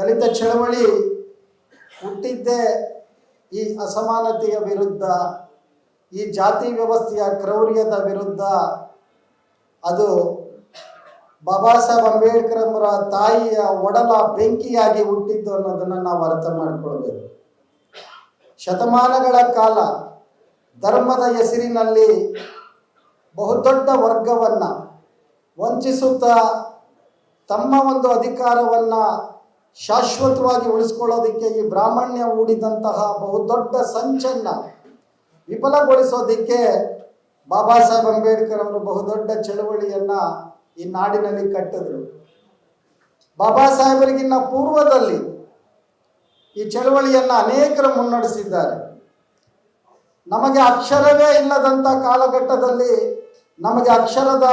ದಲಿತ ಚಳವಳಿ ಹುಟ್ಟಿದ್ದೇ ಈ ಅಸಮಾನತೆಯ ವಿರುದ್ಧ, ಈ ಜಾತಿ ವ್ಯವಸ್ಥೆಯ ಕ್ರೌರ್ಯದ ವಿರುದ್ಧ, ಅದು ಬಾಬಾ ಸಾಹೇಬ್ ಅಂಬೇಡ್ಕರ್ ಅವರ ತಾಯಿಯ ಒಡಲ ಬೆಂಕಿಯಾಗಿ ಹುಟ್ಟಿದ್ದು ಅನ್ನೋದನ್ನ ನಾವು ಅರ್ಥ ಮಾಡ್ಕೊಳ್ಬೇಕು. ಶತಮಾನಗಳ ಕಾಲ ಧರ್ಮದ ಹೆಸರಿನಲ್ಲಿ ಬಹುದೊಡ್ಡ ವರ್ಗವನ್ನ ವಂಚಿಸುತ್ತಾ ತಮ್ಮ ಒಂದು ಅಧಿಕಾರವನ್ನ ಶಾಶ್ವತವಾಗಿ ಉಳಿಸ್ಕೊಳ್ಳೋದಕ್ಕೆ ಈ ಬ್ರಾಹ್ಮಣ್ಯ ಹೂಡಿದಂತಹ ಬಹುದೊಡ್ಡ ಸಂಚನ್ನ ವಿಫಲಗೊಳಿಸೋದಕ್ಕೆ ಬಾಬಾ ಸಾಹೇಬ್ ಅಂಬೇಡ್ಕರ್ ಅವರು ಬಹುದೊಡ್ಡ ಚಳವಳಿಯನ್ನ ಈ ನಾಡಿನಲ್ಲಿ ಕಟ್ಟಿದ್ರು. ಬಾಬಾ ಸಾಹೇಬರಿಗಿನ್ನ ಪೂರ್ವದಲ್ಲಿ ಈ ಚಳವಳಿಯನ್ನ ಅನೇಕರು ಮುನ್ನಡೆಸಿದ್ದಾರೆ. ನಮಗೆ ಅಕ್ಷರವೇ ಇಲ್ಲದಂಥ ಕಾಲಘಟ್ಟದಲ್ಲಿ ನಮಗೆ ಅಕ್ಷರದ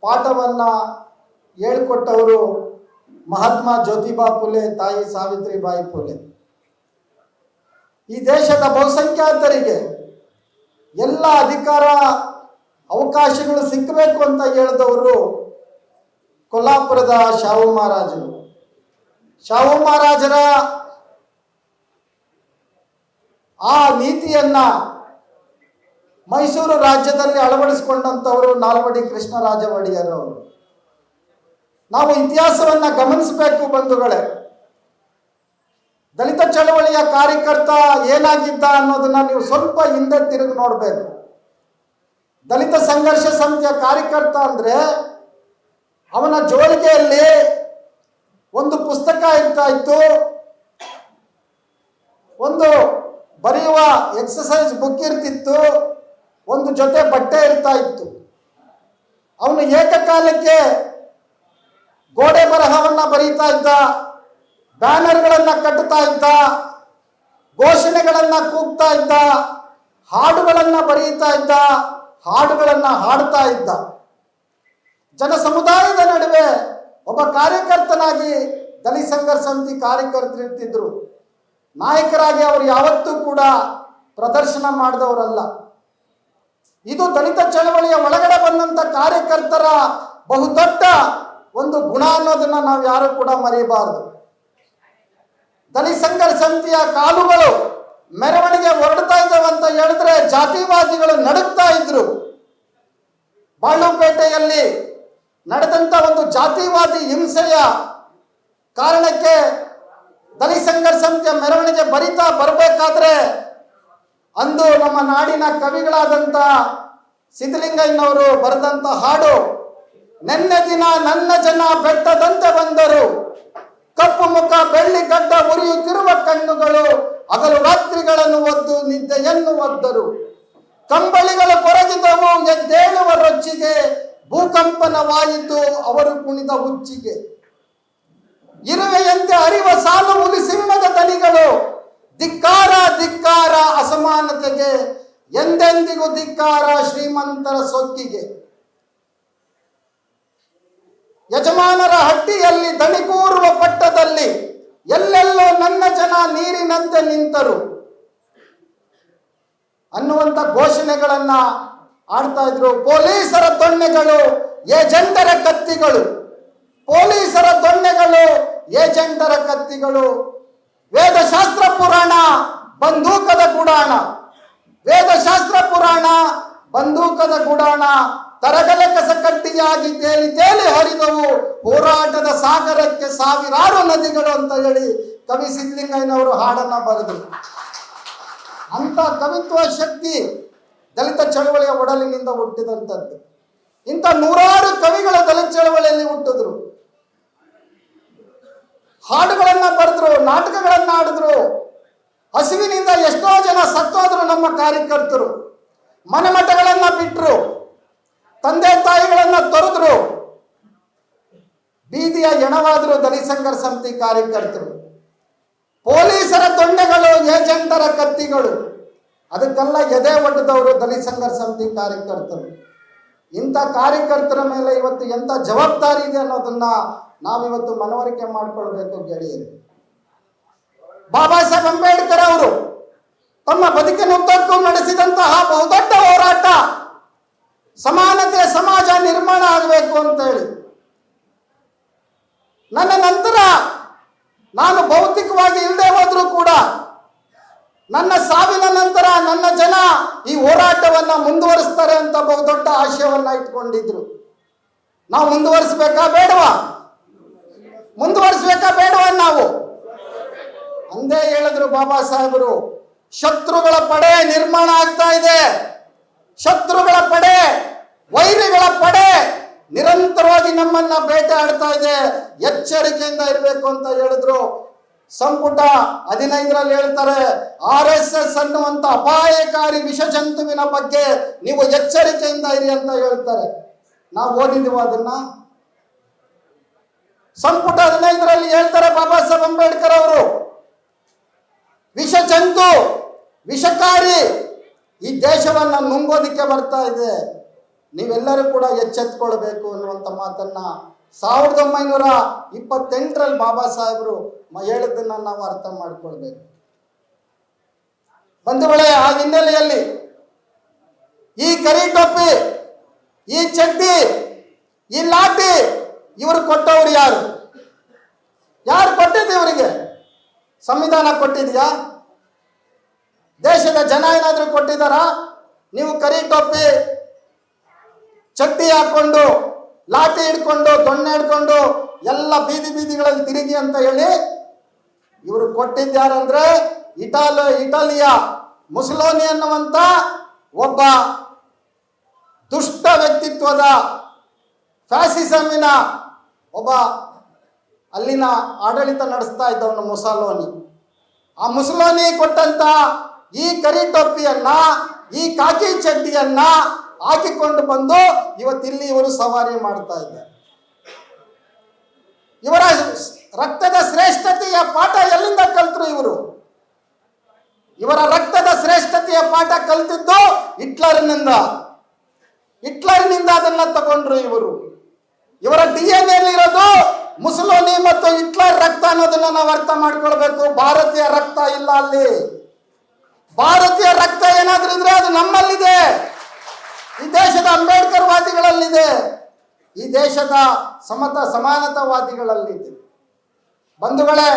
ಪಾಠವನ್ನ ಹೇಳಿಕೊಟ್ಟವರು ಮಹಾತ್ಮ ಜ್ಯೋತಿಬಾ ಫುಲೆ, ತಾಯಿ ಸಾವಿತ್ರಿಬಾಯಿ ಫುಲೆ. ಈ ದೇಶದ ಬಹುಸಂಖ್ಯಾತರಿಗೆ ಎಲ್ಲ ಅಧಿಕಾರ, ಅವಕಾಶಗಳು ಸಿಕ್ಕಬೇಕು ಅಂತ ಹೇಳಿದವರು ಕೊಲ್ಲಾಪುರದ ಶಾಹು ಮಹಾರಾಜರು. ಶಾಹು ಮಹಾರಾಜರ ಆ ನೀತಿಯನ್ನ ಮೈಸೂರು ರಾಜ್ಯದಲ್ಲಿ ಅಳವಡಿಸಿಕೊಂಡಂಥವರು ನಾಲ್ವಡಿ ಕೃಷ್ಣರಾಜ ಒಡೆಯರು ಅವರು. ನಾವು ಇತಿಹಾಸವನ್ನ ಗಮನಿಸಬೇಕು ಬಂಧುಗಳೇ. ದಲಿತ ಚಳವಳಿಯ ಕಾರ್ಯಕರ್ತ ಏನಾಗಿದ್ದ ಅನ್ನೋದನ್ನ ನೀವು ಸ್ವಲ್ಪ ಹಿಂದೆ ತಿರುಗಿ ನೋಡಬೇಕು. ದಲಿತ ಸಂಘರ್ಷ ಸಮಿತಿಯ ಕಾರ್ಯಕರ್ತ ಅಂದ್ರೆ ಅವನ ಜೋಳಿಗೆಯಲ್ಲಿ ಒಂದು ಪುಸ್ತಕ ಇರ್ತಾ ಇತ್ತು. ಒಂದು ಬರೆಯುವ ಎಕ್ಸಸೈಸ್ ಬುಕ್ ಇರ್ತಿತ್ತು. ಒಂದು ಜೊತೆ ಬಟ್ಟೆ ಇರ್ತಾ ಇತ್ತು. ಅವನು ಏಕಕಾಲಕ್ಕೆ ಗೋಡೆ ಬರಹವನ್ನ ಬರೀತಾ ಇದ್ದ, ಬ್ಯಾನರ್ಗಳನ್ನ ಕಟ್ಟುತ್ತಾ ಇದ್ದ, ಘೋಷಣೆಗಳನ್ನ ಕೂಗ್ತಾ ಇದ್ದ, ಹಾಡುಗಳನ್ನ ಬರೀತಾ ಇದ್ದ, ಹಾಡುಗಳನ್ನ ಹಾಡ್ತಾ ಇದ್ದ. ಜನ ಸಮುದಾಯದ ನಡುವೆ ಒಬ್ಬ ಕಾರ್ಯಕರ್ತನಾಗಿ ದಲಿತ ಸಂಘರ್ಷ ಸಮಿತಿ ಕಾರ್ಯಕರ್ತರು ಇರ್ತಿದ್ರು. ನಾಯಕರಾಗಿ ಅವರು ಯಾವತ್ತೂ ಕೂಡ ಪ್ರದರ್ಶನ ಮಾಡಿದವರಲ್ಲ. ಇದು ದಲಿತ ಚಳವಳಿಯ ಒಳಗಡೆ ಬಂದಂತ ಕಾರ್ಯಕರ್ತರ ಬಹುದೊಡ್ಡ ಒಂದು ಗುಣ ಅನ್ನೋದನ್ನ ನಾವು ಯಾರು ಕೂಡ ಮರೆಯಬಾರದು ದಲಿತ ಸಮಿತಿಯ ಕಾಲುಗಳು ಮೆರವಣಿಗೆ ಹೊರಡ್ತಾ ಇದ್ದಾವೆ ಅಂತ ಹೇಳಿದ್ರೆ ಜಾತಿವಾದಿಗಳು ನಡುಗ್ತಾ ಇದ್ರು. ಬಾಳುಪೇಟೆಯಲ್ಲಿ ನಡೆದಂತ ಒಂದು ಜಾತಿವಾದಿ ಹಿಂಸೆಯ ಕಾರಣಕ್ಕೆ ದಲಿತ ಸಂಘರ್ಷ ಮೆರವಣಿಗೆ ಬರಿತಾ ಬರಬೇಕಾದ್ರೆ ಅಂದು ನಮ್ಮ ನಾಡಿನ ಕವಿಗಳಾದಂಥ ಸಿದ್ಧಲಿಂಗಯ್ಯನವರು ಬರೆದಂತ ಹಾಡು ನೆನ್ನೆ ದಿನ ನನ್ನ ಜನ ಬೆಟ್ಟದಂತೆ ಬಂದರು. ಕಪ್ಪು ಮುಖ, ಬೆಳ್ಳಿ ಗಡ್ಡ ಉರಿಯುತ್ತಿರುವ ಕಣ್ಣುಗಳು ಅದರ ರಾತ್ರಿಗಳನ್ನು ಒದ್ದು ನಿದ್ದೆಯನ್ನು ಒದ್ದರು ಕಂಬಳಿಗಳು ಕೊರಗಿದವು ಎದ್ದೇಳುವ ರೊಚ್ಚಿಗೆ, ಭೂಕಂಪನವಾಯಿತು ಅವರು ಕುಣಿದ ಹುಚ್ಚಿಗೆ. ಇರುವೆಯಂತೆ ಅರಿವ ಸಾಲು ಸಿಂಹದ ತನಿಗಳು. ಧಿಕ್ಕಾರ ಧಿಕ್ಕಾರ ಅಸಮಾನತೆಗೆ, ಎಂದೆಂದಿಗೂ ಧಿಕ್ಕಾರ ಶ್ರೀಮಂತರ ಸೊಕ್ಕಿಗೆ. ಯಜಮಾನರ ಹಟ್ಟಿಯಲ್ಲಿ ದಣಿಗೂರುವ ಪಟ್ಟದಲ್ಲಿ ಎಲ್ಲೆಲ್ಲೋ ನನ್ನ ಜನ ನೀರಿನಂತೆ ನಿಂತರು. ಅನ್ನುವಂತ ಘೋಷಣೆಗಳನ್ನ ಆಡ್ತಾ ಇದ್ರು. ಪೊಲೀಸರ ದೊಣ್ಣೆಗಳು, ಏಜೆಂಟರ ಕತ್ತಿಗಳು. ಪೊಲೀಸರ ದೊಣ್ಣೆಗಳು, ಏಜೆಂಟರ ಕತ್ತಿಗಳು. ವೇದಶಾಸ್ತ್ರ ಪುರಾಣ, ಬಂದೂಕದ ಗುಡಾಣ. ವೇದಶಾಸ್ತ್ರ ಪುರಾಣ, ಬಂದೂಕದ ಗುಡಾಣ. ತರಗಲ ಕಸಕಟ್ಟಿಯಾಗಿ ತೇಲಿ ತೇಲಿ ಹರಿದವು. ಹೋರಾಟದ ಸಾಗರಕ್ಕೆ ಸಾವಿರಾರು ನದಿಗಳು ಅಂತ ಹೇಳಿ ಕವಿ ಸಿದ್ಧಲಿಂಗಯ್ಯನವರು ಹಾಡನ್ನ ಬರೆದರು. ಅಂತ ಕವಿತ್ವ ಶಕ್ತಿ ದಲಿತ ಚಳವಳಿಯ ಒಡಲಿನಿಂದ ಹುಟ್ಟಿದಂಥದ್ದು ಇಂಥ ನೂರಾರು ಕವಿಗಳ ದಲಿತ ಚಳವಳಿಯಲ್ಲಿ ಹುಟ್ಟಿದ್ರು. ಹಾಡುಗಳನ್ನ ಬರೆದ್ರು, ನಾಟಕಗಳನ್ನ ಆಡಿದ್ರು ಹಸಿವಿನಿಂದ ಎಷ್ಟೋ ಜನ ಸತ್ತೋದ್ರು ನಮ್ಮ ಕಾರ್ಯಕರ್ತರು. ಮನೆಮಠಗಳನ್ನ ಬಿಟ್ರು. ತಂದೆ ತಾಯಿಗಳನ್ನ ತೊರೆದ್ರು. ಬೀದಿಯ ಎಣವಾದರು ದಲಿತ ಸಂಘರ್ಷ ಸಮಿತಿ ಕಾರ್ಯಕರ್ತರು. ಪೊಲೀಸರ ತೊಂಡೆಗಳು, ಏಜೆಂಟರ ಕತ್ತಿಗಳು. ಅದಕ್ಕೆಲ್ಲ ಎದೆ ಒಡ್ಡದವರು ದಲಿತ ಸಂಘರ್ಷ ಸಮಿತಿ ಕಾರ್ಯಕರ್ತರು. ಇಂಥ ಕಾರ್ಯಕರ್ತರ ಮೇಲೆ ಇವತ್ತು ಎಂಥ ಜವಾಬ್ದಾರಿ ಇದೆ ಅನ್ನೋದನ್ನ ನಾವಿವತ್ತು ಮನವರಿಕೆ ಮಾಡಿಕೊಳ್ಬೇಕು ಗೆಳೆಯರು. ಬಾಬಾ ಸಾಹೇಬ್ ಅಂಬೇಡ್ಕರ್ ಅವರು ತಮ್ಮ ಬದುಕಿನ ಉದ್ದಕ್ಕೂ ನಡೆಸಿದಂತಹ ಬಹುದೊಡ್ಡ ಹೋರಾಟ ಸಮಾನತೆ ಸಮಾಜ ನಿರ್ಮಾಣ ಆಗಬೇಕು ಅಂತ ಹೇಳಿ. ನನ್ನ ನಂತರ ನಾನು ಭೌತಿಕವಾಗಿ ಇಲ್ಲದೆ ಹೋದ್ರೂ ಕೂಡ ನನ್ನ ಸಾವಿನ ನಂತರ ನನ್ನ ಜನ ಈ ಹೋರಾಟವನ್ನ ಮುಂದುವರಿಸ್ತಾರೆ ಅಂತ ಬಹುದೊಡ್ಡ ಆಶಯವನ್ನ ಇಟ್ಕೊಂಡಿದ್ರು. ನಾವು ಮುಂದುವರಿಸ್ಬೇಕಾ ಬೇಡವಾ? ಮುಂದುವರಿಸ್ಬೇಕಾ ಬೇಡವಾ ನಾವು? ಅಂದೇ ಹೇಳಿದ್ರು ಬಾಬಾ ಸಾಹೇಬರು, ಶತ್ರುಗಳ ಪಡೆ ನಿರ್ಮಾಣ ಆಗ್ತಾ ಇದೆ. ಶತ್ರುಗಳ ಪಡೆ, ವೈರಿಗಳ ಪಡೆ ನಿರಂತರವಾಗಿ ನಮ್ಮನ್ನ ಬೇಟೆ ಇದೆ. ಎಚ್ಚರಿಕೆಯಿಂದ ಇರಬೇಕು ಅಂತ ಹೇಳಿದ್ರು. ಸಂಪುಟ ಹದಿನೈದರಲ್ಲಿ ಹೇಳ್ತಾರೆ, ಆರ್ ಎಸ್ ಎಸ್ ಅನ್ನುವಂತ ಅಪಾಯಕಾರಿ ವಿಷಜಂತುವಿನ ಬಗ್ಗೆ ನೀವು ಎಚ್ಚರಿಕೆಯಿಂದ ಇರಿ ಅಂತ ಹೇಳ್ತಾರೆ. ನಾವು ಓದಿದೀವ ಅದನ್ನ. ಸಂಪುಟ ಹದಿನೈದರಲ್ಲಿ ಹೇಳ್ತಾರೆ ಬಾಬಾ ಸಾಹೇಬ್ ಅಂಬೇಡ್ಕರ್ ಅವರು ವಿಷ ಜಂತು ವಿಷಕಾರಿ ಈ ದೇಶವನ್ನು ನುಂಗೋದಕ್ಕೆ ಬರ್ತಾ ಇದೆ. ನೀವೆಲ್ಲರೂ ಕೂಡ ಎಚ್ಚೆತ್ಕೊಳ್ಬೇಕು ಅನ್ನುವಂಥ ಮಾತನ್ನ ಸಾವಿರದ ಒಂಬೈನೂರ ಇಪ್ಪತ್ತೆಂಟರಲ್ಲಿ ಬಾಬಾ ಸಾಹೇಬರು ಹೇಳಿದ್ದನ್ನು ನಾವು ಅರ್ಥ ಮಾಡ್ಕೊಳ್ಬೇಕು. ಬಂಧುಗಳೇ, ಆ ಹಿನ್ನೆಲೆಯಲ್ಲಿ ಈ ಕರಿ ಟೊಪ್ಪಿ, ಈ ಚಡ್ಡಿ, ಈ ಲಾಟಿ ಇವರು ಕೊಟ್ಟವರು ಯಾರು? ಯಾರು ಕೊಟ್ಟಿದ್ದು ಇವರಿಗೆ? ಸಂವಿಧಾನ ಕೊಟ್ಟಿದೆಯಾ? ದೇಶದ ಜನ ಏನಾದರೂ ಕೊಟ್ಟಿದ್ದಾರಾ? ನೀವು ಕರಿ ಟೊಪ್ಪಿ ಚಟ್ಟಿ ಹಾಕೊಂಡು, ಲಾಠಿ ಹಿಡ್ಕೊಂಡು, ದೊಣ್ಣೆ ಹಿಡ್ಕೊಂಡು, ಎಲ್ಲ ಬೀದಿ ಬೀದಿಗಳಲ್ಲಿ ತಿರುಗಿ ಅಂತ ಹೇಳಿ ಇವರು ಕೊಟ್ಟಿದ್ದಾರಂದ್ರೆ ಇಟಾಲ, ಇಟಾಲಿಯ ಮುಸ್ಲೋನಿ ಅನ್ನುವಂತ ಒಬ್ಬ ದುಷ್ಟ ವ್ಯಕ್ತಿತ್ವದ ಫ್ಯಾಸಿಸಮಿನ ಒಬ್ಬ ಅಲ್ಲಿನ ಆಡಳಿತ ನಡೆಸ್ತಾ ಇದ್ದವನು ಮುಸಲೋನಿ ಆ ಮುಸಲೋನಿ ಕೊಟ್ಟಂತ ಈ ಕರಿ ಟೊಪ್ಪಿಯನ್ನ ಈ ಕಾಕಿ ಚಡ್ಡಿಯನ್ನ ಹಾಕಿಕೊಂಡು ಬಂದು ಇವತ್ತಿಲ್ಲಿ ಇವರು ಸವಾರಿ ಮಾಡ್ತಾ ಇದ್ದಾರೆ. ಇವರ ರಕ್ತದ ಶ್ರೇಷ್ಠತೆಯ ಪಾಠ ಎಲ್ಲಿಂದ ಕಲ್ತರು ಇವರು? ಇವರ ರಕ್ತದ ಶ್ರೇಷ್ಠತೆಯ ಪಾಠ ಕಲ್ತಿದ್ದು ಹಿಟ್ಲರ್ನಿಂದ. ಹಿಟ್ಲರ್ನಿಂದ ಅದನ್ನ ತಗೊಂಡ್ರು ಇವರು. ಇವರ ಡಿ ಎನ್ ಎಲ್ಲಿರೋದು ಮುಸಲೋನಿ ಮತ್ತು ಹಿಟ್ಲರ್ ರಕ್ತ ಅನ್ನೋದನ್ನ ನಾವು ಅರ್ಥ ಮಾಡ್ಕೊಳ್ಬೇಕು. ಭಾರತೀಯ ರಕ್ತ ಇಲ್ಲ ಅಲ್ಲಿ. ಭಾರತೀಯ ರಕ್ತ ಏನಾದ್ರೂ ಇದ್ರೆ ಅದು ನಮ್ಮಲ್ಲಿದೆ. ಈ ದೇಶದ ಅಂಬೇಡ್ಕರ್ ವಾದಿಗಳಲ್ಲಿದೆ. ಈ ದೇಶದ ಸಮತ ಸಮಾನತಾವಾದಿಗಳಲ್ಲಿದೆ. ಬಂಧುಗಳೇ,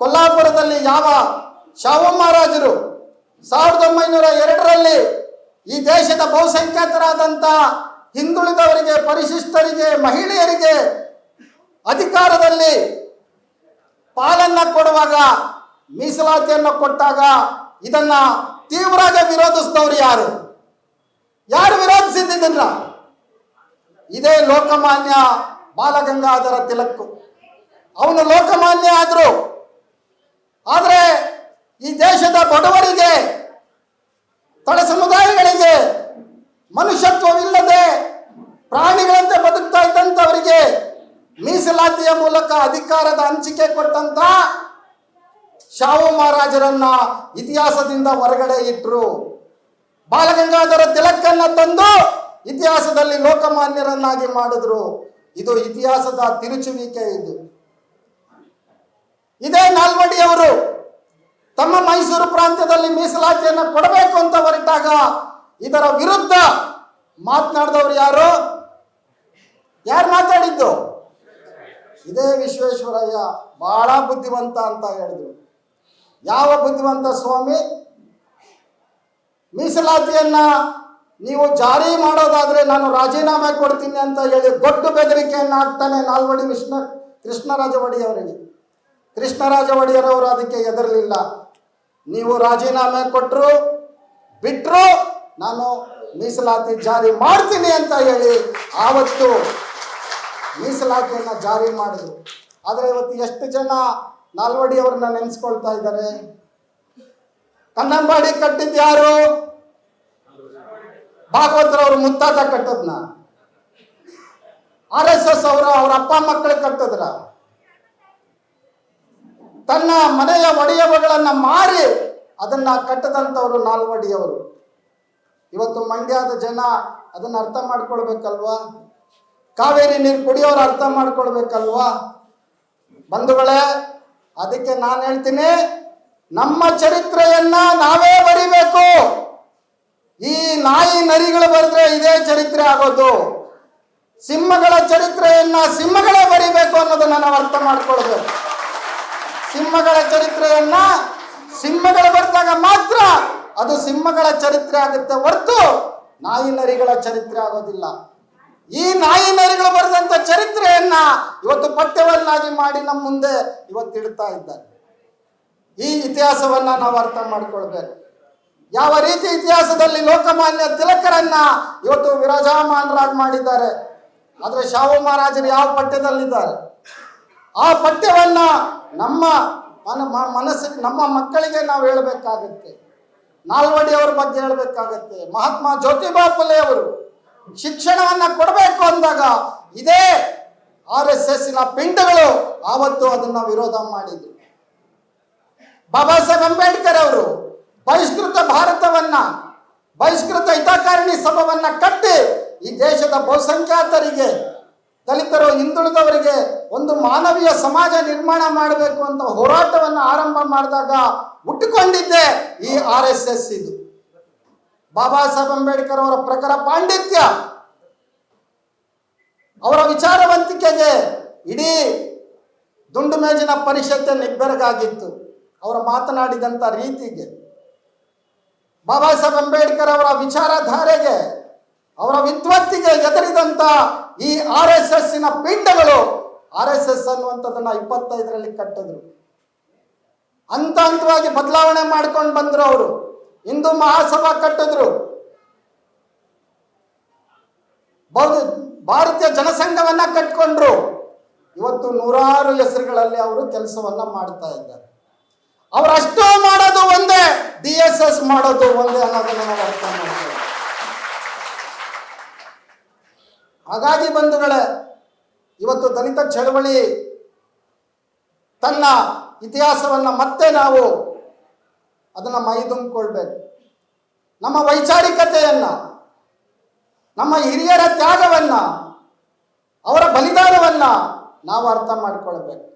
ಕೊಲ್ಲಾಪುರದಲ್ಲಿ ಯಾವ ಶಾವು ಮಹಾರಾಜರು ಸಾವಿರದ ಒಂಬೈನೂರ ಎರಡರಲ್ಲಿ ಈ ದೇಶದ ಬಹುಸಂಖ್ಯಾತರಾದಂಥ ಹಿಂದುಳಿದವರಿಗೆ, ಪರಿಶಿಷ್ಟರಿಗೆ, ಮಹಿಳೆಯರಿಗೆ ಅಧಿಕಾರದಲ್ಲಿ ಪಾಲನ್ನ ಕೊಡುವಾಗ ಮೀಸಲಾತಿಯನ್ನು ಕೊಟ್ಟಾಗ ಇದನ್ನ ತೀವ್ರವಾಗಿ ವಿರೋಧಿಸಿದವರು ಯಾರು? ಯಾರು ವಿರೋಧಿಸಿದ್ದನ್ನ ಇದೇ ಲೋಕಮಾನ್ಯ ಬಾಲಗಂಗಾಧರ ತಿಲಕ್. ಅವನು ಲೋಕಮಾನ್ಯ ಆದರು. ಆದರೆ ಈ ದೇಶದ ಬಡವರಿಗೆ, ತಳ ಸಮುದಾಯಗಳಿಗೆ, ಮನುಷ್ಯತ್ವವಿಲ್ಲದೆ ಪ್ರಾಣಿಗಳಂತೆ ಬದುಕ್ತಾ ಇದ್ದಂಥವರಿಗೆ ಮೀಸಲಾತಿಯ ಮೂಲಕ ಅಧಿಕಾರದ ಹಂಚಿಕೆ ಕೊಟ್ಟಂತ ಶಾವು ಮಹಾರಾಜರನ್ನ ಇತಿಹಾಸದಿಂದ ಹೊರಗಡೆ ಇಟ್ರು. ಬಾಲಗಂಗಾಧರ ತಿಲಕ್ಕನ್ನ ತಂದು ಇತಿಹಾಸದಲ್ಲಿ ಲೋಕಮಾನ್ಯರನ್ನಾಗಿ ಮಾಡಿದ್ರು. ಇದು ಇತಿಹಾಸದ ತಿರುಚುವಿಕೆ ಇದು. ಇದೇ ನಾಲ್ವಡಿಯವರು ತಮ್ಮ ಮೈಸೂರು ಪ್ರಾಂತ್ಯದಲ್ಲಿ ಮೀಸಲಾತಿಯನ್ನು ಕೊಡಬೇಕು ಅಂತ ಹೊರಟಾಗ ಇದರ ವಿರುದ್ಧ ಮಾತನಾಡಿದವರು ಯಾರು? ಯಾರು ಮಾತಾಡಿದ್ದು? ಇದೇ ವಿಶ್ವೇಶ್ವರಯ್ಯ. ಬಹಳ ಬುದ್ಧಿವಂತ ಅಂತ ಹೇಳಿದ್ರು. ಯಾವ ಬುದ್ಧಿವಂತ ಸ್ವಾಮಿ? ಮೀಸಲಾತಿಯನ್ನ ನೀವು ಜಾರಿ ಮಾಡೋದಾದ್ರೆ ನಾನು ರಾಜೀನಾಮೆ ಕೊಡ್ತೀನಿ ಅಂತ ಹೇಳಿ ದೊಡ್ಡ ಬೆದರಿಕೆಯನ್ನು ಹಾಕ್ತಾನೆ ನಾಲ್ವಡಿ ಕೃಷ್ಣ ಕೃಷ್ಣರಾಜ ಒಡೆಯವರಿಗೆ ಕೃಷ್ಣರಾಜ ಒಡೆಯರವರು ಅದಕ್ಕೆ ಹೆದರಲಿಲ್ಲ. ನೀವು ರಾಜೀನಾಮೆ ಕೊಟ್ಟರು ಬಿಟ್ಟರು ನಾನು ಮೀಸಲಾತಿ ಜಾರಿ ಮಾಡ್ತೀನಿ ಅಂತ ಹೇಳಿ ಆವತ್ತು ಮೀಸಲಾತಿಯನ್ನು ಜಾರಿ ಮಾಡಿದ್ರು. ಆದರೆ ಇವತ್ತು ಎಷ್ಟು ಜನ ನಾಲ್ವಡಿಯವ್ರನ್ನ ನೆನೆಸ್ಕೊಳ್ತಾ ಇದ್ದಾರೆ. ಕನ್ನಂಬಾಡಿ ಕಟ್ಟಿದ್ದು ಯಾರು? ಭಾಗವತರವ್ರ ಮುತ್ತಾತ ಕಟ್ಟದ್ನ. ಆರ್ ಎಸ್ ಎಸ್ ಅವರ ಅವ್ರ ಅಪ್ಪ ಮಕ್ಕಳು ಕಟ್ಟಿದ್ರ. ತನ್ನ ಮನೆಯ ಒಡೆಯವಗಳನ್ನ ಮಾರಿ ಅದನ್ನ ಕಟ್ಟದಂತವರು ನಾಲ್ವಡಿಯವರು. ಇವತ್ತು ಮಂಡ್ಯದ ಜನ ಅದನ್ನ ಅರ್ಥ ಮಾಡ್ಕೊಳ್ಬೇಕಲ್ವಾ? ಕಾವೇರಿ ನೀರು ಕುಡಿಯೋರು ಅರ್ಥ ಮಾಡ್ಕೊಳ್ಬೇಕಲ್ವಾ? ಬಂಧುಗಳೇ ಅದಕ್ಕೆ ನಾನು ಹೇಳ್ತೀನಿ, ನಮ್ಮ ಚರಿತ್ರೆಯನ್ನ ನಾವೇ ಬರಿಬೇಕು. ಈ ನಾಯಿ ನರಿಗಳು ಬರೆದ್ರೆ ಇದೇ ಚರಿತ್ರೆ ಆಗೋದು. ಸಿಂಹಗಳ ಚರಿತ್ರೆಯನ್ನ ಸಿಂಹಗಳೇ ಬರಿಬೇಕು ಅನ್ನೋದನ್ನ ನಾವು ಅರ್ಥ ಮಾಡ್ಕೊಳ್ಬೇಕು. ಸಿಂಹಗಳ ಚರಿತ್ರೆಯನ್ನ ಸಿಂಹಗಳು ಬರೆದಾಗ ಮಾತ್ರ ಅದು ಸಿಂಹಗಳ ಚರಿತ್ರೆ ಆಗುತ್ತೆ ಹೊರತು ನಾಯಿ ನರಿಗಳ ಚರಿತ್ರೆ ಆಗೋದಿಲ್ಲ. ಈ ನಾಯಿ ನರಿಗಳು ಬರೆದಂತ ಚರಿತ್ರೆಯನ್ನ ಇವತ್ತು ಪಠ್ಯವನ್ನಾಗಿ ಮಾಡಿ ನಮ್ಮ ಮುಂದೆ ಇವತ್ತು ಇಡ್ತಾ ಇದ್ದಾರೆ. ಈ ಇತಿಹಾಸವನ್ನ ನಾವು ಅರ್ಥ ಮಾಡ್ಕೊಳ್ಬೇಕು. ಯಾವ ರೀತಿ ಇತಿಹಾಸದಲ್ಲಿ ಲೋಕಮಾನ್ಯ ತಿಲಕರನ್ನ ಇವತ್ತು ವಿರಾಜಮಾನರಾಗಿ ಮಾಡಿದ್ದಾರೆ. ಆದ್ರೆ ಶಾಹು ಮಹಾರಾಜರು ಯಾವ ಪಠ್ಯದಲ್ಲಿದ್ದಾರೆ? ಆ ಪಠ್ಯವನ್ನ ನಮ್ಮ ಮನಸ್ಸಿಗೆ ನಮ್ಮ ಮಕ್ಕಳಿಗೆ ನಾವು ಹೇಳಬೇಕಾಗತ್ತೆ. ನಾಲ್ವಡಿ ಅವರ ಬಗ್ಗೆ ಹೇಳಬೇಕಾಗತ್ತೆ. ಮಹಾತ್ಮ ಜ್ಯೋತಿಬಾ ಫುಲೆ ಅವರು ಶಿಕ್ಷಣವನ್ನ ಕೊಡಬೇಕು ಅಂದಾಗ ಇದೇ ಆರ್ ಎಸ್ ಎಸ್ನ ಪಿಂಡಗಳು ಆವತ್ತು ಅದನ್ನ ವಿರೋಧ ಮಾಡಿದ್ರು ಬಾಬಾ ಸಾಹೇಬ್ ಅಂಬೇಡ್ಕರ್ ಅವರು ಬಹಿಷ್ಕೃತ ಭಾರತವನ್ನ, ಬಹಿಷ್ಕೃತ ಹಿತಕಾರಣಿ ಸಭವನ್ನ ಕಟ್ಟಿ ಈ ದೇಶದ ಬಹುಸಂಖ್ಯಾತರಿಗೆ, ದಲಿತರು, ಹಿಂದುಳಿದವರಿಗೆ ಒಂದು ಮಾನವೀಯ ಸಮಾಜ ನಿರ್ಮಾಣ ಮಾಡಬೇಕು ಅಂತ ಹೋರಾಟವನ್ನು ಆರಂಭ ಮಾಡಿದಾಗ ಹುಟ್ಟುಕೊಂಡಿದ್ದೆ ಈ ಆರ್ ಎಸ್ ಎಸ್ ಇದು. ಬಾಬಾ ಸಾಹೇಬ್ ಅಂಬೇಡ್ಕರ್ ಅವರ ಪ್ರಕಾರ ಪಾಂಡಿತ್ಯ. ಅವರ ವಿಚಾರವಂತಿಕೆಗೆ ಇಡೀ ದುಂಡು ಮೇಜಿನ ಪರಿಷತ್ತೆ ನಿಬ್ಬೆರಗಾಗಿತ್ತು. ಅವರು ಮಾತನಾಡಿದಂಥ ರೀತಿಗೆ. ಬಾಬಾ ಸಾಹೇಬ್ ಅಂಬೇಡ್ಕರ್ ಅವರ ವಿಚಾರಧಾರೆಗೆ, ಅವರ ವಿದ್ವತ್ತಿಗೆ ಎದುರಿದಂತ ಈ ಆರ್ ಎಸ್ ಎಸ್ಸಿನ ಪಿಂಡಗಳು ಆರ್ ಎಸ್ ಎಸ್ ಅನ್ನುವಂಥದ್ದನ್ನ ಇಪ್ಪತ್ತೈದರಲ್ಲಿ ಕಟ್ಟಿದ್ರು. ಹಂತ ಹಂತವಾಗಿ ಬದಲಾವಣೆ ಮಾಡ್ಕೊಂಡು ಬಂದರು ಅವರು. ಹಿಂದೂ ಮಹಾಸಭಾ ಕಟ್ಟಿದ್ರು. ಭಾರತೀಯ ಜನಸಂಘವನ್ನ ಕಟ್ಕೊಂಡ್ರು. ಇವತ್ತು ನೂರಾರು ಹೆಸರುಗಳಲ್ಲಿ ಅವರು ಕೆಲಸವನ್ನ ಮಾಡ್ತಾ ಇದ್ದಾರೆ. ಅವರಷ್ಟೋ ಮಾಡೋದು ಒಂದೇ, ಡಿ ಎಸ್ ಎಸ್ ಮಾಡೋದು ಒಂದೇ ಅನ್ನೋದನ್ನ ನಾವು ಅರ್ಥ ಮಾಡ್ತೇವೆ ಹಾಗಾಗಿ ಬಂಧುಗಳೇ, ಇವತ್ತು ದಲಿತ ಚಳವಳಿ ತನ್ನ ಇತಿಹಾಸವನ್ನ ಮತ್ತೆ ನಾವು ಅದನ್ನ ಮೈದುಂಬಿಕೊಳ್ಬೇಕು ನಮ್ಮ ವೈಚಾರಿಕತೆಯನ್ನು, ನಮ್ಮ ಹಿರಿಯರ ತ್ಯಾಗವನ್ನ, ಅವರ ಬಲಿದಾನವನ್ನ ನಾವು ಅರ್ಥ ಮಾಡಿಕೊಳ್ಬೇಕು.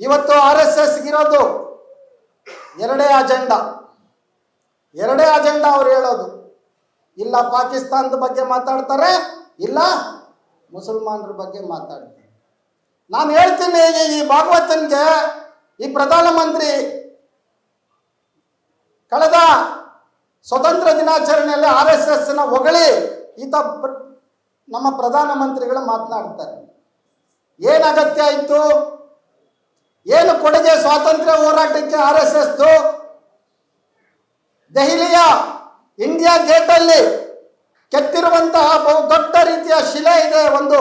ಇವತ್ತು ಆರ್ ಎಸ್ ಎಸ್ ಇರೋದು ಎರಡೇ ಅಜೆಂಡಾ. ಎರಡೇ ಅಜೆಂಡಾ ಅವ್ರು ಹೇಳೋದು. ಇಲ್ಲ ಪಾಕಿಸ್ತಾನದ ಬಗ್ಗೆ ಮಾತಾಡ್ತಾರೆ, ಇಲ್ಲ ಮುಸಲ್ಮಾನರ ಬಗ್ಗೆ ಮಾತಾಡ್ತಾರೆ. ನಾನು ಹೇಳ್ತೀನಿ ಈ ಭಾಗವತನ್ಗೆ, ಈ ಪ್ರಧಾನಮಂತ್ರಿ ಕಳೆದ ಸ್ವತಂತ್ರ ದಿನಾಚರಣೆಯಲ್ಲಿ ಆರ್ ಎಸ್ ಎಸ್ನ ಹೊಗಳಿ ಈತ ನಮ್ಮ ಪ್ರಧಾನಮಂತ್ರಿಗಳು ಮಾತನಾಡ್ತಾರೆ. ಏನ್ ಅಗತ್ಯ ಇತ್ತು? ಏನು ಕೊಡುಗೆ ಸ್ವಾತಂತ್ರ್ಯ ಹೋರಾಟಕ್ಕೆ ಆರ್ ಎಸ್ ಎಸ್ ದೆಹಲಿಯ ಇಂಡಿಯಾ ಗೇಟಲ್ಲಿ ಕೆತ್ತಿರುವಂತಹ ಬಹು ದೊಡ್ಡ ರೀತಿಯ ಶಿಲೆ ಇದೆ, ಒಂದು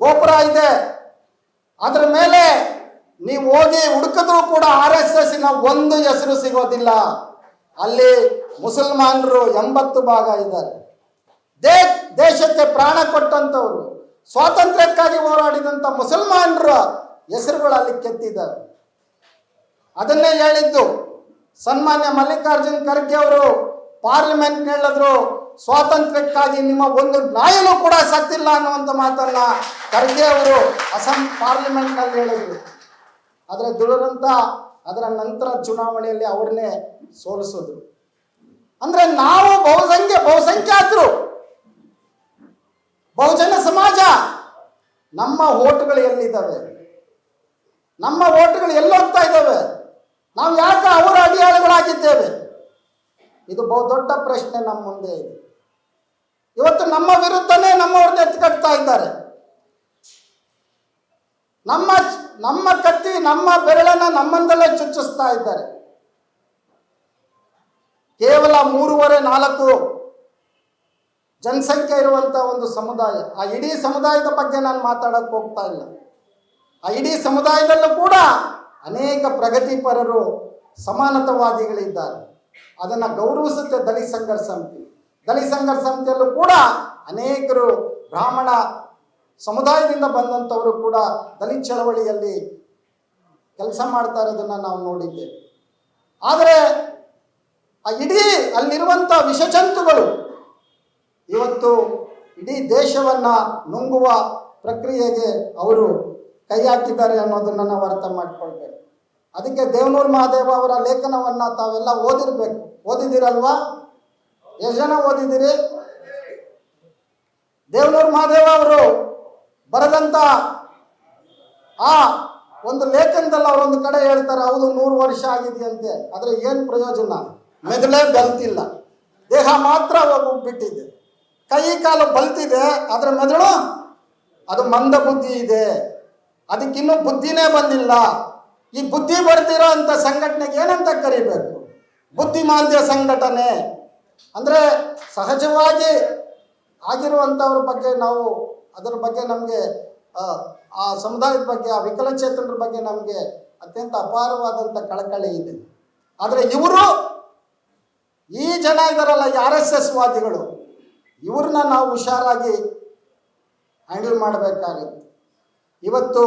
ಗೋಪುರ ಇದೆ. ಅದರ ಮೇಲೆ ನೀವು ಹೋಗಿ ಹುಡುಕಿದ್ರು ಕೂಡ ಆರ್ ಎಸ್ ಎಸ್ ಒಂದು ಹೆಸರು ಸಿಗೋದಿಲ್ಲ. ಅಲ್ಲಿ ಮುಸಲ್ಮಾನರು ಎಂಬತ್ತು ಭಾಗ ಇದ್ದಾರೆ. ದೇಶಕ್ಕೆ ಪ್ರಾಣ ಕೊಟ್ಟಂತವರು ಸ್ವಾತಂತ್ರ್ಯಕ್ಕಾಗಿ ಹೋರಾಡಿದಂತ ಮುಸಲ್ಮಾನರ ಹೆಸರುಗಳು ಅಲ್ಲಿ ಕೆತ್ತಿದ್ದಾರೆ. ಅದನ್ನೇ ಹೇಳಿದ್ದು, ಸನ್ಮಾನ್ಯ ಮಲ್ಲಿಕಾರ್ಜುನ್ ಖರ್ಗೆ ಅವರು ಪಾರ್ಲಿಮೆಂಟ್ ಹೇಳಿದ್ರು ಸ್ವಾತಂತ್ರ್ಯಕ್ಕಾಗಿ ನಿಮ್ಮ ಒಂದು ನಾಯನು ಕೂಡ ಸತ್ತಿಲ್ಲ ಅನ್ನುವಂಥ ಮಾತನ್ನ ಖರ್ಗೆ ಅವರು ಅಸಂ ಪಾರ್ಲಿಮೆಂಟ್ನಲ್ಲಿ ಹೇಳಿದ್ರು. ಆದರೆ ದುರಂತ ಅದರ ನಂತರ ಚುನಾವಣೆಯಲ್ಲಿ ಅವ್ರನ್ನೇ ಸೋಲಿಸಿದ್ರು ಅಂದ್ರೆ ನಾವು ಬಹುಸಂಖ್ಯೆ, ಬಹುಸಂಖ್ಯಾತರು, ಬಹುಜನ ಸಮಾಜ, ನಮ್ಮ ಓಟುಗಳು ಎಲ್ಲಿದ್ದಾವೆ? ನಮ್ಮ ಓಟುಗಳು ಎಲ್ಲೋಗ್ತಾ ಇದ್ದಾವೆ? ನಾವು ಯಾಕೆ ಅವರ ಅಡಿಯಾಳುಗಳಾಗಿದ್ದೇವೆ? ಇದು ಬಹು ದೊಡ್ಡ ಪ್ರಶ್ನೆ ನಮ್ಮ ಮುಂದೆ ಇದೆ. ಇವತ್ತು ನಮ್ಮ ವಿರುದ್ಧನೇ ನಮ್ಮವ್ರನ್ನ ಎತ್ಕಟ್ತಾ ಇದ್ದಾರೆ. ನಮ್ಮ ನಮ್ಮ ಕತ್ತಿ ನಮ್ಮ ಬೆರಳನ್ನ ನಮ್ಮಂದಲ್ಲೇ ಚುಚ್ಚಿಸ್ತಾ ಇದ್ದಾರೆ. ಕೇವಲ ಮೂರುವರೆ ನಾಲ್ಕು ಜನಸಂಖ್ಯೆ ಇರುವಂತ ಒಂದು ಸಮುದಾಯ. ಆ ಇಡೀ ಸಮುದಾಯದ ಬಗ್ಗೆ ನಾನು ಮಾತಾಡಕ್ ಹೋಗ್ತಾ ಇಲ್ಲ. ಆ ಇಡೀ ಸಮುದಾಯದಲ್ಲೂ ಕೂಡ ಅನೇಕ ಪ್ರಗತಿಪರರು ಸಮಾನತವಾದಿಗಳಿದ್ದಾರೆ. ಅದನ್ನ ಗೌರವಿಸುತ್ತೆ ದಲಿತ ಸಂಘರ್ಷ ಸಮಿತಿ. ದಲಿತ ಸಂಘರ್ಷ ಸಮಿತಿಯಲ್ಲೂ ಕೂಡ ಅನೇಕರು ಬ್ರಾಹ್ಮಣ ಸಮುದಾಯದಿಂದ ಬಂದಂಥವರು ಕೂಡ ದಲಿತ ಚಳವಳಿಯಲ್ಲಿ ಕೆಲಸ ಮಾಡ್ತಾ ಇರೋದನ್ನು ನಾವು ನೋಡಿದ್ದೇವೆ. ಆದರೆ ಆ ಇಡೀ ಅಲ್ಲಿರುವಂಥ ವಿಷಜಂತುಗಳು ಇವತ್ತು ಇಡೀ ದೇಶವನ್ನು ನುಂಗುವ ಪ್ರಕ್ರಿಯೆಗೆ ಅವರು ಕೈ ಹಾಕಿದ್ದಾರೆ ಅನ್ನೋದನ್ನು ನಾವು ಅರ್ಥ ಮಾಡಿಕೊಳ್ಬೇಕು. ಅದಕ್ಕೆ ದೇವನೂರು ಮಹಾದೇವ ಅವರ ಲೇಖನವನ್ನು ತಾವೆಲ್ಲ ಓದಿರ್ಬೇಕು. ಓದಿದಿರಲ್ವಾ ಎಷ್ಟು ಜನ ಓದಿದ್ದೀರಿ? ದೇವನೂರು ಮಹಾದೇವ ಅವರು ಬರೆದಂತ ಆ ಒಂದು ಲೇಖನದಲ್ಲಿ ಅವರೊಂದು ಕಡೆ ಹೇಳ್ತಾರೆ, ಹೌದು, ನೂರು ವರ್ಷ ಆಗಿದೆಯಂತೆ. ಆದರೆ ಏನು ಪ್ರಯೋಜನ? ಮೆದುಳೇ ಬಲ್ತಿಲ್ಲ. ದೇಹ ಮಾತ್ರ ಬಿಟ್ಟಿದೆ ಕೈ ಕಾಲು ಬಲ್ತಿದೆ, ಆದರೆ ಮೆದುಳು, ಅದು ಮಂದ ಬುದ್ಧಿ ಇದೆ. ಅದಕ್ಕಿನ್ನೂ ಬುದ್ಧಿನೇ ಬಂದಿಲ್ಲ. ಈ ಬುದ್ಧಿ ಬರ್ತಿರೋ ಅಂಥ ಸಂಘಟನೆಗೆ ಏನಂತ ಕರಿಬೇಕು? ಬುದ್ಧಿಮಾಂದ್ಯ ಸಂಘಟನೆ. ಅಂದರೆ ಸಹಜವಾಗಿ ಆಗಿರುವಂಥವ್ರ ಬಗ್ಗೆ ನಾವು ಅದರ ಬಗ್ಗೆ ನಮಗೆ, ಆ ಸಮುದಾಯದ ಬಗ್ಗೆ, ಆ ವಿಕಲಚೇತನರ ಬಗ್ಗೆ ನಮಗೆ ಅತ್ಯಂತ ಅಪಾರವಾದಂಥ ಕಳಕಳಿ ಇದೆ. ಆದರೆ ಇವರು, ಈ ಜನ ಇದಾರಲ್ಲ ಆರ್ ಎಸ್ ಎಸ್ ವಾದಿಗಳು. ಇವ್ರನ್ನ ನಾವು ಹುಷಾರಾಗಿ ಹ್ಯಾಂಡಲ್ ಮಾಡಬೇಕಾಗುತ್ತೆ. ಇವತ್ತು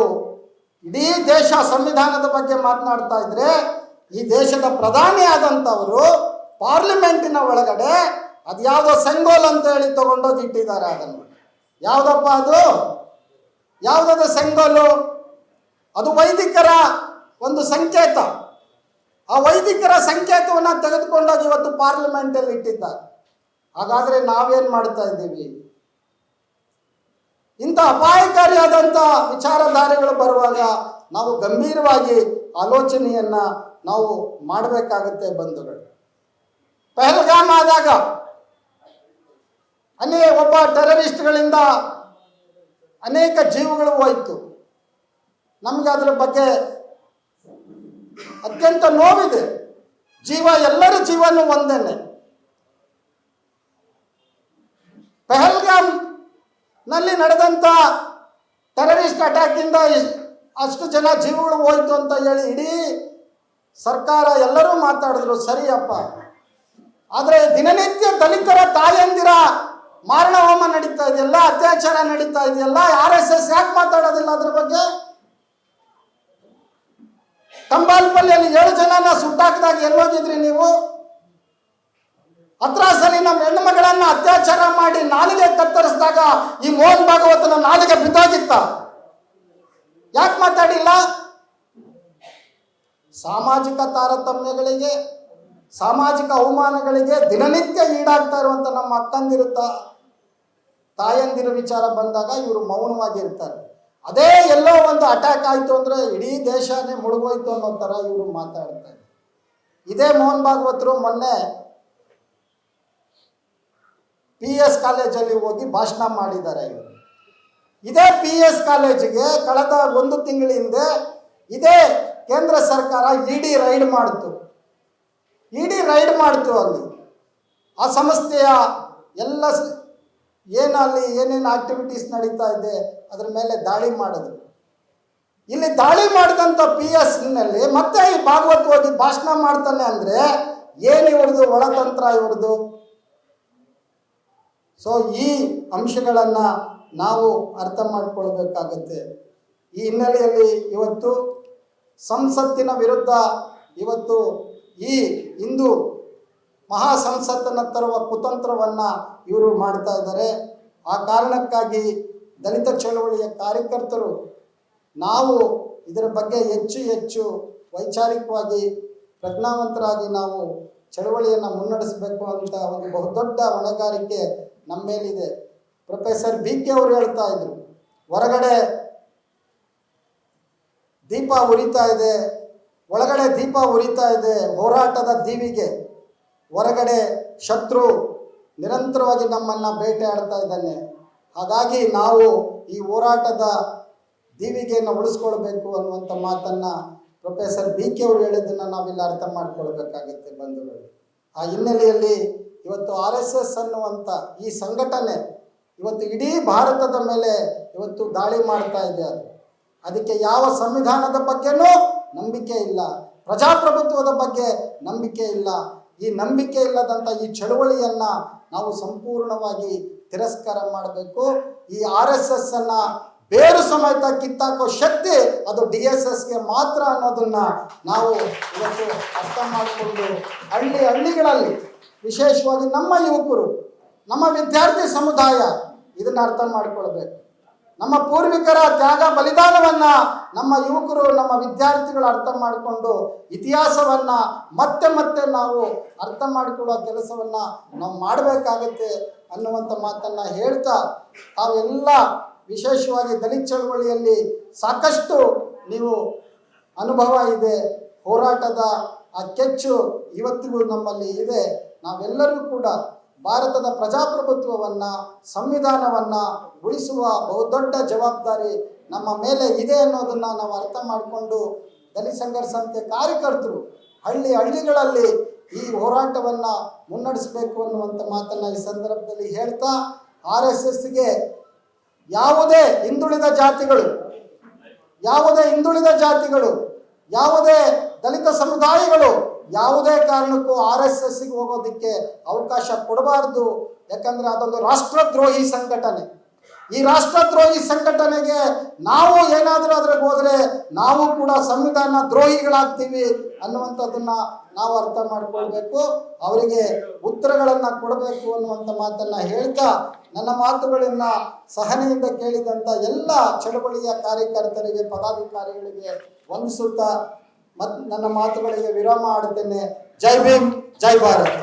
ಇಡೀ ದೇಶ ಸಂವಿಧಾನದ ಬಗ್ಗೆ ಮಾತನಾಡ್ತಾ ಇದ್ರೆ, ಈ ದೇಶದ ಪ್ರಧಾನಿ ಆದಂಥವರು ಪಾರ್ಲಿಮೆಂಟಿನ ಒಳಗಡೆ ಅದ್ಯಾವುದೋ ಸೆಂಗೋಲ್ ಅಂತ ಹೇಳಿ ತಗೊಂಡೋಗಿ ಇಟ್ಟಿದ್ದಾರೆ ಅದನ್ನು. ಯಾವುದಪ್ಪ ಅದು? ಯಾವುದದು ಸೆಂಗಲ್ಲು? ಅದು ವೈದಿಕರ ಒಂದು ಸಂಕೇತ. ಆ ವೈದಿಕರ ಸಂಕೇತವನ್ನು ತೆಗೆದುಕೊಂಡಾಗ ಇವತ್ತು ಪಾರ್ಲಿಮೆಂಟಲ್ಲಿ ಇಟ್ಟಿದ್ದಾರೆ. ಹಾಗಾದ್ರೆ ನಾವೇನು ಮಾಡ್ತಾ ಇದ್ದೀವಿ? ಇಂಥ ಅಪಾಯಕಾರಿಯಾದಂಥ ವಿಚಾರಧಾರೆಗಳು ಬರುವಾಗ ನಾವು ಗಂಭೀರವಾಗಿ ಆಲೋಚನೆಯನ್ನ ನಾವು ಮಾಡಬೇಕಾಗುತ್ತೆ ಬಂಧುಗಳು. ಪಹಲ್ಗಾಮ್ ಆದಾಗ ಅನೇ ಒಬ್ಬ ಟೆರರಿಸ್ಟ್ಗಳಿಂದ ಅನೇಕ ಜೀವಗಳು ಹೋಯಿತು. ನಮಗೆ ಅದರ ಬಗ್ಗೆ ಅತ್ಯಂತ ನೋವಿದೆ. ಜೀವ, ಎಲ್ಲರ ಜೀವನೂ ಒಂದೇನೆ. ಪೆಹಲ್ಗಾಮ್ನಲ್ಲಿ ನಡೆದಂತ ಟೆರರಿಸ್ಟ್ ಅಟ್ಯಾಕ್ ಇಂದ ಅಷ್ಟು ಜನ ಜೀವಗಳು ಹೋಯ್ತು ಅಂತ ಹೇಳಿ ಇಡೀ ಸರ್ಕಾರ ಎಲ್ಲರೂ ಮಾತಾಡಿದ್ರು, ಸರಿಯಪ್ಪ. ಆದರೆ ದಿನನಿತ್ಯ ದಲಿತರ ತಾಯಂದಿರ ಮಾರಣ ಹೋಮ ನಡೀತಾ ಇದೆಯಲ್ಲ, ಅತ್ಯಾಚಾರ ನಡೀತಾ ಇದೆಯಲ್ಲ, ಆರ್ ಎಸ್ ಎಸ್ ಯಾಕೆ ಮಾತಾಡೋದಿಲ್ಲ ಅದ್ರ ಬಗ್ಗೆ? ಕಂಬಾಲ್ಪಲ್ಲಿಯಲ್ಲಿ ಏಳು ಜನನ ಸುಟ್ಟಾಕಿದಾಗ ಎಲ್ಲೋಗಿದ್ರಿ ನೀವು? ಅತ್ರಾಸಲ್ಲಿ ನಮ್ಮ ಹೆಣ್ಣು ಮಗಳನ್ನ ಅತ್ಯಾಚಾರ ಮಾಡಿ ನಾಲಿಗೆ ಕತ್ತರಿಸಿದಾಗ ಈ ಮೋಹನ್ ಭಾಗವತನ ನಾಲಿಗೆ ಬಿದ್ದೋಗಿತ್ತ? ಯಾಕೆ ಮಾತಾಡಿಲ್ಲ? ಸಾಮಾಜಿಕ ತಾರತಮ್ಯಗಳಿಗೆ, ಸಾಮಾಜಿಕ ಅವಮಾನಗಳಿಗೆ ದಿನನಿತ್ಯ ಈಡಾಗ್ತಾ ಇರುವಂತ ನಮ್ಮ ಅಕ್ಕಂದಿರುತ್ತ ತಾಯಂದಿರ ವಿಚಾರ ಬಂದಾಗ ಇವರು ಮೌನವಾಗಿರ್ತಾರೆ. ಅದೇ ಎಲ್ಲೋ ಒಂದು ಅಟ್ಯಾಕ್ ಆಯ್ತು ಅಂದ್ರೆ ಇಡೀ ದೇಶನೇ ಮುಳುಗೋಯ್ತು ಅನ್ನೋ ಥರ ಇವರು ಮಾತಾಡ್ತಾರೆ ಇದೇ ಮೋಹನ್ ಭಾಗವತರು ಮೊನ್ನೆ ಪಿ ಎಸ್ ಕಾಲೇಜಲ್ಲಿ ಹೋಗಿ ಭಾಷಣ ಮಾಡಿದ್ದಾರೆ ಇವರು. ಇದೇ ಪಿ ಎಸ್ ಕಾಲೇಜಿಗೆ ಕಳೆದ ಒಂದು ತಿಂಗಳ ಹಿಂದೆ ಇದೇ ಕೇಂದ್ರ ಸರ್ಕಾರ ಇಡಿ ರೈಡ್ ಮಾಡಿತು. ಇಡಿ ರೈಡ್ ಮಾಡಿತು ಅಲ್ಲಿ. ಆ ಸಂಸ್ಥೆಯ ಎಲ್ಲ ಏನು ಅಲ್ಲಿ ಏನೇನು ಆಕ್ಟಿವಿಟೀಸ್ ನಡೀತಾ ಇದೆ, ಅದ್ರ ಮೇಲೆ ದಾಳಿ ಮಾಡಿದ್ರು. ಇಲ್ಲಿ ದಾಳಿ ಮಾಡಿದಂಥ ಪಿ ಎಸ್ನಲ್ಲಿ ಮತ್ತೆ ಈ ಭಾಗವತ್ ಹೋಗಿ ಭಾಷಣ ಮಾಡ್ತಾನೆ ಅಂದ್ರೆ ಏನು ಇವ್ರದ್ದು ಒಳತಂತ್ರ ಇವ್ರದ್ದು ಸೊ ಈ ಅಂಶಗಳನ್ನು ನಾವು ಅರ್ಥ ಮಾಡ್ಕೊಳ್ಬೇಕಾಗತ್ತೆ. ಈ ಹಿನ್ನೆಲೆಯಲ್ಲಿ ಇವತ್ತು ಸಂಸತ್ತಿನ ವಿರುದ್ಧ ಇವತ್ತು ಈ ಹಿಂದೂ ಮಹಾ ಸಂಸತ್ತನ್ನು ತರುವ ಕುತಂತ್ರವನ್ನು ಇವರು ಮಾಡ್ತಾ ಇದ್ದಾರೆ. ಆ ಕಾರಣಕ್ಕಾಗಿ ದಲಿತ ಚಳವಳಿಯ ಕಾರ್ಯಕರ್ತರು ನಾವು ಇದರ ಬಗ್ಗೆ ಹೆಚ್ಚು ಹೆಚ್ಚು ವೈಚಾರಿಕವಾಗಿ ಪ್ರಜ್ಞಾವಂತರಾಗಿ ನಾವು ಚಳವಳಿಯನ್ನು ಮುನ್ನಡೆಸಬೇಕು ಅಂತ ಒಂದು ಬಹುದೊಡ್ಡ ಹೊಣೆಗಾರಿಕೆ ನಮ್ಮ ಮೇಲಿದೆ. ಪ್ರೊಫೆಸರ್ ಬಿ ಕೆ ಅವರು ಹೇಳ್ತಾ ಇದ್ರು, ಹೊರಗಡೆ ದೀಪ ಉರಿತಾ ಇದೆ, ಒಳಗಡೆ ದೀಪ ಉರಿತಾ ಇದೆ, ಹೋರಾಟದ ದೀವಿಗೆ. ಹೊರಗಡೆ ಶತ್ರು ನಿರಂತರವಾಗಿ ನಮ್ಮನ್ನು ಬೇಟೆಯಾಡ್ತಾ ಇದ್ದಾನೆ. ಹಾಗಾಗಿ ನಾವು ಈ ಹೋರಾಟದ ದೀವಿಗೆಯನ್ನು ಉಳಿಸ್ಕೊಳ್ಬೇಕು ಅನ್ನುವಂಥ ಮಾತನ್ನು ಪ್ರೊಫೆಸರ್ ಬಿ ಕೆ ಅವರು ಹೇಳಿದ್ದನ್ನು ನಾವಿಲ್ಲಿ ಅರ್ಥ ಮಾಡ್ಕೊಳ್ಬೇಕಾಗುತ್ತೆ ಬಂಧುಗಳು. ಆ ಹಿನ್ನೆಲೆಯಲ್ಲಿ ಇವತ್ತು ಆರ್ ಎಸ್ ಎಸ್ ಅನ್ನುವಂಥ ಈ ಸಂಘಟನೆ ಇವತ್ತು ಇಡೀ ಭಾರತದ ಮೇಲೆ ಇವತ್ತು ದಾಳಿ ಮಾಡ್ತಾ ಇದೆ ಅದು. ಅದಕ್ಕೆ ಯಾವ ಸಂವಿಧಾನದ ಬಗ್ಗೆನೂ ನಂಬಿಕೆ ಇಲ್ಲ. ಪ್ರಜಾಪ್ರಭುತ್ವದ ಬಗ್ಗೆ ನಂಬಿಕೆ ಇಲ್ಲ. ಈ ನಂಬಿಕೆ ಇಲ್ಲದಂಥ ಈ ಚಳುವಳಿಯನ್ನ ನಾವು ಸಂಪೂರ್ಣವಾಗಿ ತಿರಸ್ಕಾರ ಮಾಡಬೇಕು. ಈ ಆರ್ ಎಸ್ ಎಸ್ ಅನ್ನ ಬೇರು ಸಮೇತ ಕಿತ್ತಾಕೋ ಶಕ್ತಿ ಅದು ಡಿ ಎಸ್ ಎಸ್ಗೆ ಮಾತ್ರ ಅನ್ನೋದನ್ನ ನಾವು ಇವತ್ತು ಅರ್ಥ ಮಾಡಿಕೊಂಡು ಹಳ್ಳಿ ಹಳ್ಳಿಗಳಲ್ಲಿ ವಿಶೇಷವಾಗಿ ನಮ್ಮ ಯುವಕರು, ನಮ್ಮ ವಿದ್ಯಾರ್ಥಿ ಸಮುದಾಯ ಇದನ್ನ ಅರ್ಥ ಮಾಡ್ಕೊಳ್ಬೇಕು. ನಮ್ಮ ಪೂರ್ವಿಕರ ತ್ಯಾಗ ಬಲಿದಾನವನ್ನ ನಮ್ಮ ಯುವಕರು, ನಮ್ಮ ವಿದ್ಯಾರ್ಥಿಗಳು ಅರ್ಥ ಮಾಡಿಕೊಂಡು ಇತಿಹಾಸವನ್ನ ಮತ್ತೆ ಮತ್ತೆ ನಾವು ಅರ್ಥ ಮಾಡಿಕೊಳ್ಳೋ ಕೆಲಸವನ್ನ ನಾವು ಮಾಡಬೇಕಾಗತ್ತೆ ಅನ್ನುವಂಥ ಮಾತನ್ನ ಹೇಳ್ತಾ ತಾವೆಲ್ಲ ವಿಶೇಷವಾಗಿ ದಲಿತ ಚಳವಳಿಯಲ್ಲಿ ಸಾಕಷ್ಟು ನೀವು ಅನುಭವ ಇದೆ, ಹೋರಾಟದ ಆ ಕೆಚ್ಚು ಇವತ್ತಿಗೂ ನಮ್ಮಲ್ಲಿ ಇದೆ. ನಾವೆಲ್ಲರೂ ಕೂಡ ಭಾರತದ ಪ್ರಜಾಪ್ರಭುತ್ವವನ್ನು, ಸಂವಿಧಾನವನ್ನು ಉಳಿಸುವ ಬಹುದೊಡ್ಡ ಜವಾಬ್ದಾರಿ ನಮ್ಮ ಮೇಲೆ ಇದೆ ಅನ್ನೋದನ್ನು ನಾವು ಅರ್ಥ ಮಾಡಿಕೊಂಡು ದಲಿತ ಸಂಘರ್ಷ ಸಂಸ್ಥೆ ಕಾರ್ಯಕರ್ತರು ಹಳ್ಳಿ ಹಳ್ಳಿಗಳಲ್ಲಿ ಈ ಹೋರಾಟವನ್ನ ಮುನ್ನಡೆಸಬೇಕು ಅನ್ನುವಂಥ ಮಾತನ್ನ ಈ ಸಂದರ್ಭದಲ್ಲಿ ಹೇಳ್ತಾ ಆರ್ ಎಸ್ ಎಸ್ಗೆ ಯಾವುದೇ ಹಿಂದುಳಿದ ಜಾತಿಗಳು, ಯಾವುದೇ ಹಿಂದುಳಿದ ಜಾತಿಗಳು, ಯಾವುದೇ ದಲಿತ ಸಮುದಾಯಗಳು ಯಾವುದೇ ಕಾರಣಕ್ಕೂ ಆರ್ ಎಸ್ ಎಸ್ಗೆ ಹೋಗೋದಕ್ಕೆ ಅವಕಾಶ ಕೊಡಬಾರ್ದು. ಯಾಕಂದ್ರೆ ಅದೊಂದು ರಾಷ್ಟ್ರದ್ರೋಹಿ ಸಂಘಟನೆ. ಈ ರಾಷ್ಟ್ರದ್ರೋಹಿ ಸಂಘಟನೆಗೆ ನಾವು ಏನಾದರೂ ಅದ್ರಾಗ ಹೋದ್ರೆ ನಾವು ಕೂಡ ಸಂವಿಧಾನ ದ್ರೋಹಿಗಳಾಗ್ತೀವಿ ಅನ್ನುವಂಥದ್ದನ್ನ ನಾವು ಅರ್ಥ ಮಾಡ್ಕೊಳ್ಬೇಕು. ಅವರಿಗೆ ಉತ್ತರಗಳನ್ನ ಕೊಡಬೇಕು ಅನ್ನುವಂಥ ಮಾತನ್ನ ಹೇಳ್ತಾ ನನ್ನ ಮಾತುಗಳನ್ನ ಸಹನೆಯಿಂದ ಕೇಳಿದಂತ ಎಲ್ಲ ಚಳವಳಿಯ ಕಾರ್ಯಕರ್ತರಿಗೆ, ಪದಾಧಿಕಾರಿಗಳಿಗೆ ವಂದಿಸುತ್ತಾ ಮತ್ ನನ್ನ ಮಾತುಗಳಿಗೆ ವಿರಾಮ ಆಡುತ್ತೇನೆ ಜೈ ಭೀಮ್ ಜೈ ಭಾರತ್.